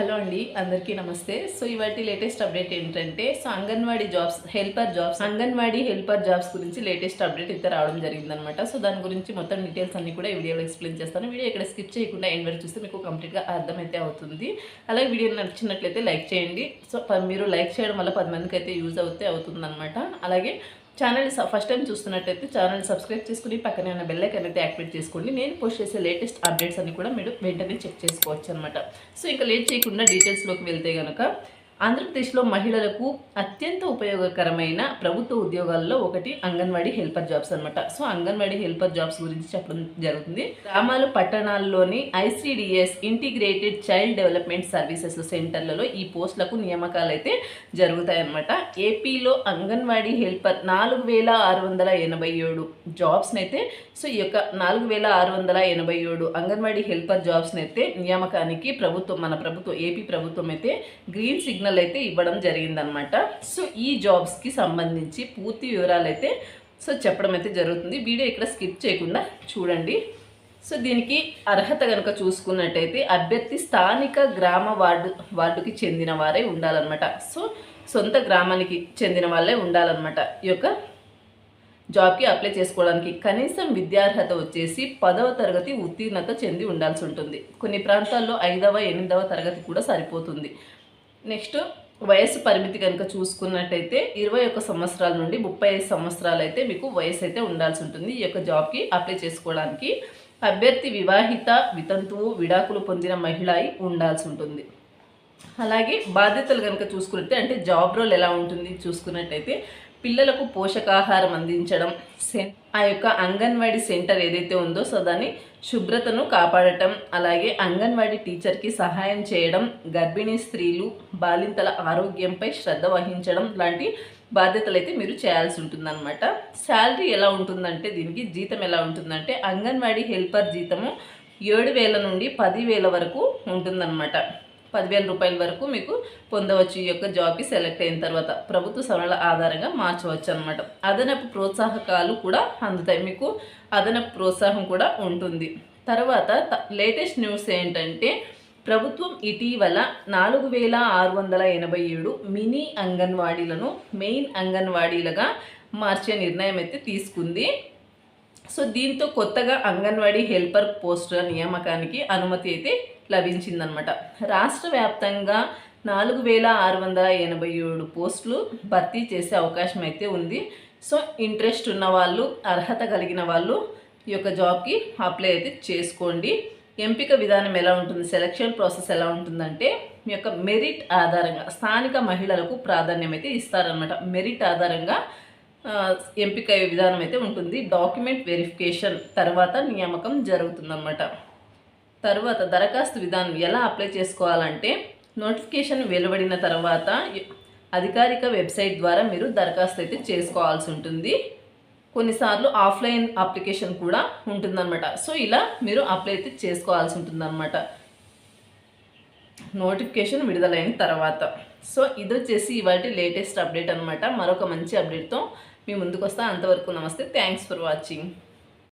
Hello అండి అందరికీ నమస్తే. సో ఇవాటి లేటెస్ట్ అప్డేట్ ఏంటంటే so anganwadi jobs helper jobs anganwadi helper jobs గురించి లేటెస్ట్ అప్డేట్ అయితే రావడం జరిగిందనమాట సో దాని గురించి మొత్తం డీటెయిల్స్ అన్ని కూడా ఈ వీడియోలో ఎక్స్ప్లెయిన్ చేస్తాను. వీడియో ఇక్కడ స్కిప్ చేయకుండా ఎండ్ వరకు చూస్తే మీకు కంప్లీట్గా అర్థమైతే అవుతుంది. అలాగే వీడియో నచ్చినట్లయితే లైక్ చేయండి. సో ప- మీరు లైక్ చేయడం వల్ల పది మందికి అయితే యూజ్ అవుతే అవుతుందన్నమాట. అలాగే ఛానల్ ఫస్ట్ టైం చూస్తున్నట్టయితే ఛానల్ సబ్స్క్రైబ్ చేసుకుని పక్కనే ఉన్న బెల్లైక్ అనేది యాక్టివేట్ చేసుకోండి. నేను పోస్ట్ చేసే లేటెస్ట్ అప్డేట్స్ అన్ని కూడా మీరు వెంటనే చెక్ చేసుకోవచ్చు అనమాట సో ఇంకా లేట్ చేయకుండా డీటెయిల్స్లోకి వెళ్తే కనుక ఆంధ్రప్రదేశ్లో మహిళలకు అత్యంత ఉపయోగకరమైన ప్రభుత్వ ఉద్యోగాల్లో ఒకటి అంగన్వాడీ హెల్పర్ జాబ్స్ అనమాట సో అంగన్వాడీ హెల్పర్ జాబ్స్ గురించి చెప్పడం జరుగుతుంది. గ్రామాలు పట్టణాల్లోని ICDS integrated child development services సెంటర్లలో ఈ పోస్టులకు నియామకాలు అయితే జరుగుతాయన్నమాట. ఏపీలో అంగన్వాడీ హెల్పర్ నాలుగు వేల ఆరు వందల ఎనభై ఏడు జాబ్స్ని అయితే సో ఈ యొక్క నాలుగు వేల ఆరు వందల ఎనభై ఏడు అంగన్వాడీ హెల్పర్ జాబ్స్ని అయితే నియామకానికి ప్రభుత్వం మన ప్రభుత్వం ఏపీ ప్రభుత్వం అయితే గ్రీన్ సిగ్నల్ అయితే ఇవ్వడం జరిగిందనమాట సో ఈ జాబ్స్కి సంబంధించి పూర్తి వివరాలు అయితే సో చెప్పడం అయితే జరుగుతుంది. వీడియో ఇక్కడ స్కిప్ చేయకుండా చూడండి. సో దీనికి అర్హత కనుక చూసుకున్నట్టయితే అభ్యర్థి స్థానిక గ్రామ వార్డు వార్డుకి చెందిన వారే ఉండాలన్నమాట. సో సొంత గ్రామానికి చెందిన వాళ్ళే ఉండాలన్నమాట ఈ యొక్క జాబ్కి అప్లై చేసుకోవడానికి. కనీసం విద్యార్హత వచ్చేసి పదవ తరగతి ఉత్తీర్ణత చెంది ఉండాల్సి ఉంటుంది. కొన్ని ప్రాంతాల్లో ఐదవ ఎనిమిదవ తరగతి కూడా సరిపోతుంది. నెక్స్ట్ వయస్సు పరిమితి కనుక చూసుకున్నట్టయితే ఇరవై ఒక్క సంవత్సరాల నుండి ముప్పై ఐదు సంవత్సరాలు అయితే మీకు వయసు అయితే ఉండాల్సి ఉంటుంది. ఈ యొక్క జాబ్కి అప్లై చేసుకోవడానికి అభ్యర్థి వివాహిత వితంతువు విడాకులు పొందిన మహిళ అయి ఉండాల్సి ఉంటుంది. అలాగే బాధ్యతలు కనుక చూసుకున్నట్టే అంటే జాబ్ రోల్ ఎలా ఉంటుంది చూసుకున్నట్టయితే పిల్లలకు పోషకాహారం అందించడం సెన్ ఆ యొక్క అంగన్వాడీ సెంటర్ ఏదైతే ఉందో సో దాన్ని శుభ్రతను కాపాడటం అలాగే అంగన్వాడీ టీచర్కి సహాయం చేయడం గర్భిణీ స్త్రీలు బాలింతల ఆరోగ్యంపై శ్రద్ధ వహించడం లాంటి బాధ్యతలు అయితే మీరు చేయాల్సి ఉంటుందన్నమాట. శాలరీ ఎలా ఉంటుందంటే దీనికి జీతం ఎలా ఉంటుందంటే అంగన్వాడీ హెల్పర్ జీతము ఏడు వేల నుండి పదివేల వరకు ఉంటుందన్నమాట. పదివేల రూపాయల వరకు మీకు పొందవచ్చు ఈ యొక్క జాబ్కి సెలెక్ట్ అయిన తర్వాత. ప్రభుత్వ సవరణల ఆధారంగా మార్చవచ్చు అనమాట అదనపు ప్రోత్సాహకాలు కూడా అందుతాయి. మీకు అదనపు ప్రోత్సాహం కూడా ఉంటుంది. తర్వాత లేటెస్ట్ న్యూస్ ఏంటంటే ప్రభుత్వం ఇటీవల నాలుగు వేల ఆరు వందల ఎనభై ఏడు మినీ అంగన్వాడీలను మెయిన్ అంగన్వాడీలుగా మార్చే నిర్ణయం అయితే తీసుకుంది. సో దీంతో కొత్తగా అంగన్వాడీ హెల్పర్ పోస్టుల నియామకానికి అనుమతి అయితే లభించిందనమాట రాష్ట్ర వ్యాప్తంగా నాలుగు వేల ఆరు వందల ఎనభై ఏడు పోస్టులు భర్తీ చేసే అవకాశం అయితే ఉంది. సో ఇంట్రెస్ట్ ఉన్న వాళ్ళు అర్హత కలిగిన వాళ్ళు ఈ యొక్క జాబ్కి అప్లై అయితే చేసుకోండి. ఎంపిక విధానం ఎలా ఉంటుంది సెలక్షన్ ప్రాసెస్ ఎలా ఉంటుందంటే మీ యొక్క మెరిట్ ఆధారంగా స్థానిక మహిళలకు ప్రాధాన్యం అయితే ఇస్తారనమాట మెరిట్ ఆధారంగా ఎంపిక అయ్యే విధానం అయితే ఉంటుంది. డాక్యుమెంట్ వెరిఫికేషన్ తర్వాత నియామకం జరుగుతుందన్నమాట. తర్వాత దరఖాస్తు విధానం ఎలా అప్లై చేసుకోవాలంటే నోటిఫికేషన్ వెలువడిన తర్వాత అధికారిక వెబ్సైట్ ద్వారా మీరు దరఖాస్తు అయితే చేసుకోవాల్సి ఉంటుంది. కొన్నిసార్లు ఆఫ్లైన్ అప్లికేషన్ కూడా ఉంటుందన్నమాట. సో ఇలా మీరు అప్లై అయితే చేసుకోవాల్సి ఉంటుందన్నమాట. నోటిఫికేషన్ విడుదలైన తర్వాత. సో ఇది వచ్చేసి ఇవాటి లేటెస్ట్ అప్డేట్ అనమాట మరొక మంచి అప్డేట్తో మీ ముందుకు వస్తా అంతవరకు నమస్తే. Thanks for watching.